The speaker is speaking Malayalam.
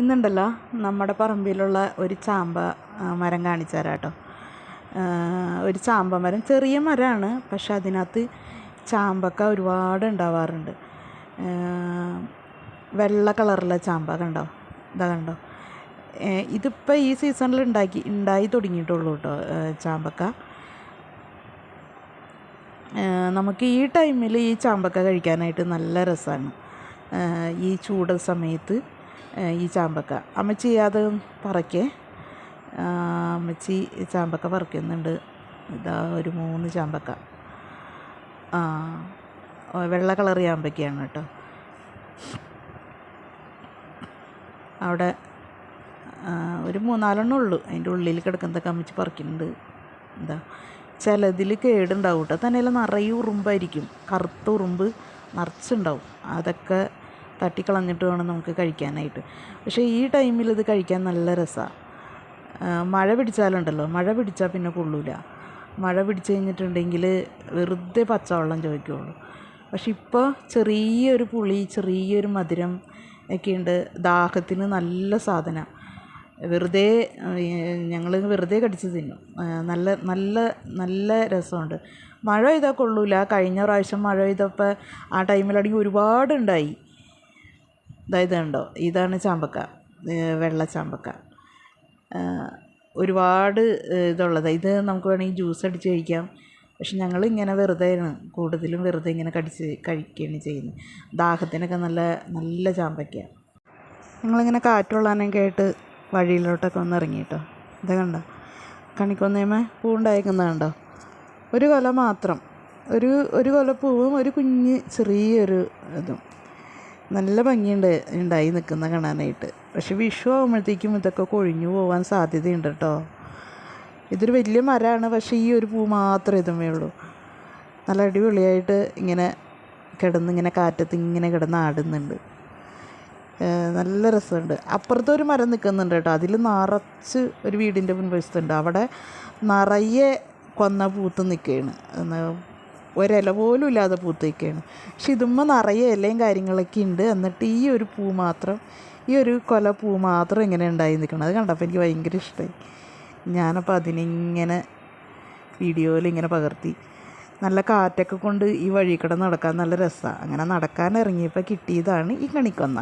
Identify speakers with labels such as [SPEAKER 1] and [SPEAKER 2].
[SPEAKER 1] ഇന്നുണ്ടല്ലോ നമ്മുടെ പറമ്പിലുള്ള ഒരു ചാമ്പ മരം കാണിച്ചു തരാം കേട്ടോ ഒരു ചാമ്പ മരം ചെറിയ മരമാണ് പക്ഷെ അതിനകത്ത് ചാമ്പക്ക ഒരുപാട് ഉണ്ടാവാറുണ്ട്. വെള്ള കളറുള്ള ചാമ്പ കണ്ടോ? ഇതാ കണ്ടോ? ഇതിപ്പോൾ ഈ സീസണിൽ ഉണ്ടാക്കി ഉണ്ടായി തുടങ്ങിയിട്ടുള്ളൂ കേട്ടോ ചാമ്പക്ക. നമുക്ക് ഈ ടൈമിൽ ഈ ചാമ്പക്ക കഴിക്കാനായിട്ട് നല്ല രസമാണ് ഈ ചൂട് സമയത്ത് ഈ ചാമ്പക്ക. അമ്മച്ചി അത് പറക്കേ. അമ്മച്ചി ചാമ്പക്ക പറിക്കുന്നുണ്ട്. ഇതാ ഒരു മൂന്ന് ചാമ്പക്ക. ആ വെള്ള കളർ ചാമ്പക്കയാണ് കേട്ടോ. അവിടെ ഒരു മൂന്നാലെണ്ണം ഉള്ളൂ. അതിന്റെ ഉള്ളിൽ കിടക്കുന്നതൊക്കെ അമ്മച്ചി പറിക്കുന്നുണ്ട്. എന്താ ചിലതിൽ കേടുണ്ടാവും കേട്ടോ. തന്നെയല്ല നിറയെ ഉറുമ്പായിരിക്കും. കറുത്ത ഉറുമ്പ് നിറച്ചുണ്ടാവും. അതൊക്കെ തട്ടിക്കളഞ്ഞിട്ട് വേണം നമുക്ക് കഴിക്കാനായിട്ട്. പക്ഷേ ഈ ടൈമിൽ ഇത് കഴിക്കാൻ നല്ല രസമാണ് മഴ പിടിച്ചാലുണ്ടല്ലോ. മഴ പിടിച്ചാൽ പിന്നെ കൊള്ളൂല. മഴ പിടിച്ച് കഴിഞ്ഞിട്ടുണ്ടെങ്കിൽ വെറുതെ പച്ചവെള്ളം ചോദിക്കുകയുള്ളൂ പക്ഷെ ഇപ്പോൾ ചെറിയൊരു പുളി ചെറിയൊരു മധുരം ഒക്കെയുണ്ട്. ദാഹത്തിന് നല്ല സാധനം. വെറുതെ ഞങ്ങൾ വെറുതെ കടിച്ച് തിന്നും. നല്ല നല്ല നല്ല രസമുണ്ട്. മഴ പെയ്താൽ കൊള്ളൂല. കഴിഞ്ഞ പ്രാവശ്യം മഴ പെയ്തപ്പോൾ ആ ടൈമിലാണെങ്കിൽ ഒരുപാടുണ്ടായി. അതായത് കണ്ടോ ഇതാണ് ചാമ്പക്ക. വെള്ള ചാമ്പക്ക. ഒരുപാട് ഇതുള്ളത്. ഇത് നമുക്ക് വേണമെങ്കിൽ ജ്യൂസ് അടിച്ച് കഴിക്കാം. പക്ഷെ ഞങ്ങൾ ഇങ്ങനെ വെറുതെയാണ്. കൂടുതലും വെറുതെ ഇങ്ങനെ കടിച്ച് കഴിക്കുകയാണ് ചെയ്യുന്നത്. ദാഹത്തിനൊക്കെ നല്ല നല്ല ചാമ്പയ്ക്ക ഞങ്ങളിങ്ങനെ കാറ്റുള്ളാനൊക്കെ ആയിട്ട് വഴിയിലോട്ടൊക്കെ ഒന്ന് ഇറങ്ങി കേട്ടോ ഇത് കണ്ടോ? കണിക്കൊന്നേമ പൂവുണ്ടായിരിക്കുന്നത് കണ്ടോ? ഒരു കൊല മാത്രം. ഒരു ഒരു കൊല പൂവും ഒരു കുഞ്ഞ് ചെറിയൊരു ഇതും. നല്ല ഭംഗിയുണ്ട് ഉണ്ടായി നിൽക്കുന്ന കാണാനായിട്ട്. പക്ഷെ വിഷു ആകുമ്പോഴത്തേക്കും ഇതൊക്കെ കൊഴിഞ്ഞു പോകാൻ സാധ്യതയുണ്ട് കേട്ടോ. ഇതൊരു വലിയ മരമാണ് പക്ഷേ ഈ ഒരു പൂ മാത്രമേ ഇതുമേ ഉള്ളൂ. നല്ല അടിപൊളിയായിട്ട് ഇങ്ങനെ കിടന്ന് ഇങ്ങനെ കാറ്റത്ത് ഇങ്ങനെ കിടന്ന് ആടുന്നുണ്ട്. നല്ല രസമുണ്ട്. അപ്പുറത്തൊരു മരം നിൽക്കുന്നുണ്ട് കേട്ടോ. അതിൽ നിറച്ച് ഒരു വീടിന്റെ മുൻവശത്തുണ്ട്. അവിടെ നിറയെ കൊന്ന പൂത്ത് നിൽക്കുകയാണ്. ഒരില പോലും ഇല്ലാതെ പൂത്തേക്കാണ്. പക്ഷെ ഇതുമ്മ നിറയെ ഇലയും കാര്യങ്ങളൊക്കെ ഉണ്ട്. എന്നിട്ട് ഈ ഒരു പൂ മാത്രം ഈ ഒരു കൊല പൂ മാത്രം ഇങ്ങനെ ഉണ്ടായി നിൽക്കണം അത് കണ്ടപ്പോൾ എനിക്ക് ഭയങ്കര ഇഷ്ടമായി ഞാനപ്പോൾ അതിനിങ്ങനെ വീഡിയോയിൽ ഇങ്ങനെ പകർത്തി. നല്ല കാറ്റൊക്കെ കൊണ്ട് ഈ വഴി നടക്കാൻ നല്ല രസമാണ് അങ്ങനെ നടക്കാൻ ഇറങ്ങിയപ്പോൾ കിട്ടിയതാണ് ഈ കണിക്കൊന്ന.